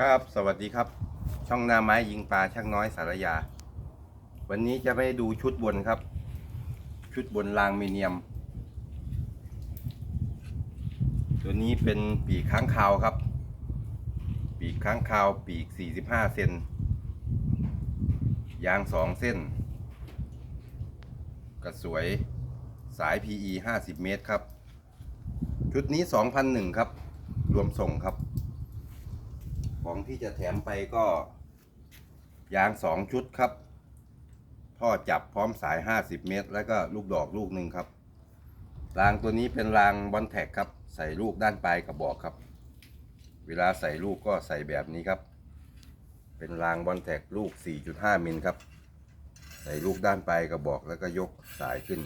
ครับ สวัสดีครับ ช่องนาไม้ยิงปลาช่างน้อยสารยา วันนี้จะไปดูชุดบนครับ ชุดบนรางมีเนียม ตัวนี้เป็นปีกค้างคาวครับ ปีกค้างคาวปีก 45 เซน ยาง 2 เส้น กระสวยสาย PE 50 เมตรครับ ชุดนี้ 2,001 ครับ รวมส่งครับ ของที่จะแถมไปก็ยางสองชุดครับ ท่อจับพร้อมสาย 50 เมตร แล้วก็ลูกดอกลูกหนึ่งครับ รางตัวนี้เป็นรางบอลแท็กครับ ใส่ลูกด้านปลายกระบอกครับ เวลาใส่ลูกก็ใส่แบบนี้ครับ เป็นรางบอลแท็กลูก 4.5 มิลครับ ใส่ลูกด้านปลายกระบอกแล้วก็ยกสายขึ้น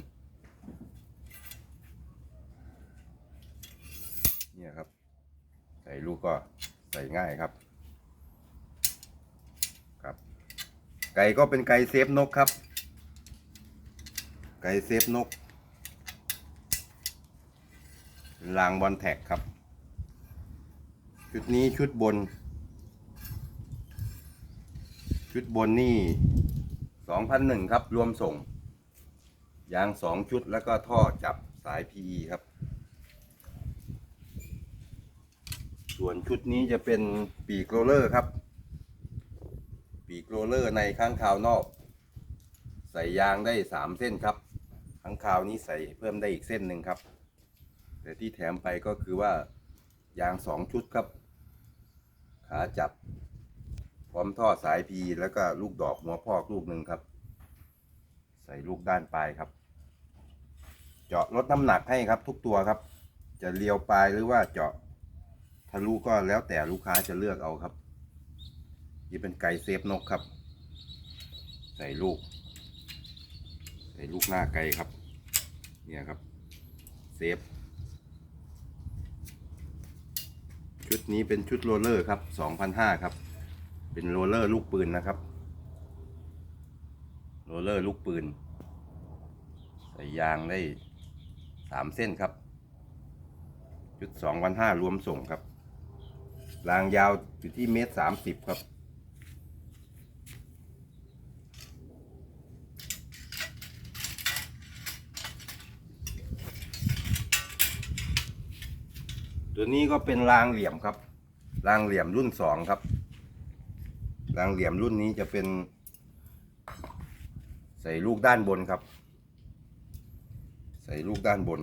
เนี่ยครับ ใส่ลูกก็ใส่ง่ายครับครับ ไก่ก็เป็นไก่เซฟนกครับ ไก่เซฟนกรางบอลแท็กครับ ชุดนี้ชุดบน ชุดบนนี่สองพันหนึ่งครับ รวมส่ง ยางสองชุดแล้วก็ท่อจับสาย PE ครับ ส่วนชุดนี้จะเป็นปีกโรลเลอร์ครับ ปีกโรเลอร์ในข้างขาวนอก ใส่ยางได้สามเส้นครับข้างคาวนี้ใส่เพิ่มได้อีกเส้นหนึ่งครับ แต่ที่แถมไปก็คือว่ายางสองชุดครับ ขาจับ พร้อมท่อสายพีแล้วก็ลูกดอกหัวพอกลูกหนึ่งครับ ใส่ลูกด้านปลายครับ เจาะลดน้ำหนักให้ครับทุกตัวครับ จะเลียวปลายหรือว่าเจาะทะลุก็แล้วแต่ลูกค้าจะเลือกเอาครับ นี่เป็นไก่เซฟนกครับ ใส่ลูก ใส่ลูกหน้าไก่ครับ เนี่ยครับ เซฟ ชุดนี้เป็นชุดโรลเลอร์ครับ2,500ครับ เป็นโรลเลอร์ลูกปืนนะครับ โรลเลอร์ลูกปืน ใส่ยางได้สามเส้นครับ ชุด2,500รวมส่งครับรางยาวอยู่ที่เมตรสามสิบครับ ตัวนี้ก็เป็นรางเหลี่ยมครับ รางเหลี่ยมรุ่นสองครับ รางเหลี่ยมรุ่นนี้จะเป็น ใส่ลูกด้านบนครับ ใส่ลูกด้านบน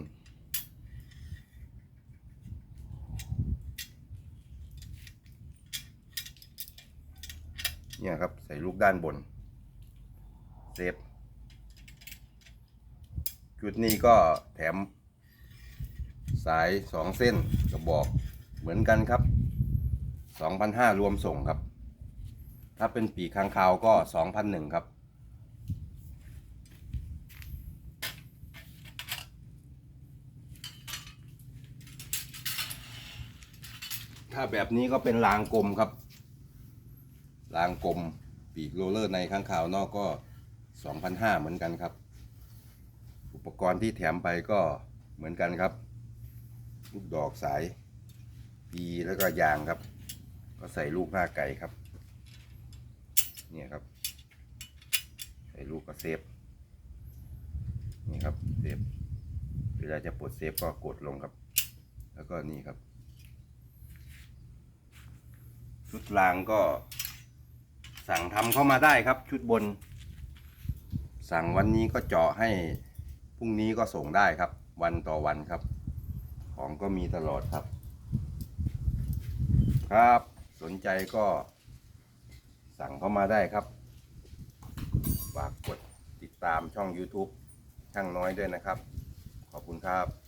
เนี่ยครับใส่ลูกด้านบน เซฟชุดนี้ก็แถม สายสองเส้นกระบอกเหมือนกันครับสองพันห้ารวมส่งครับ ถ้าเป็นปีกค้างคาวก็สองพันหนึ่งครับถ้าแบบนี้ก็เป็นรางกลมครับ รางกลมปีกโรลเลอร์ในข้างขาวนอกก็ 2,500 เหมือนกันครับ อุปกรณ์ที่แถมไปก็เหมือนกันครับ ลูกดอกสาย ปีแล้วก็ยางครับ ก็ใส่ลูกหน้าไก่ครับ เนี่ยครับ ใส่ลูกก็เซฟนี่ครับเซฟเวลาจะปลดเซฟก็กดลงครับ แล้วก็นี่ครับชุดรางก็ สั่งทำเข้ามาได้ครับ ชุดบน สั่งวันนี้ก็เจาะให้พรุ่งนี้ก็ส่งได้ครับ วันต่อวันครับ ของก็มีตลอดครับ ครับ สนใจก็สั่งเข้ามาได้ครับ ฝากกดติดตามช่อง YouTube ช่างน้อยด้วยนะครับ ขอบคุณครับ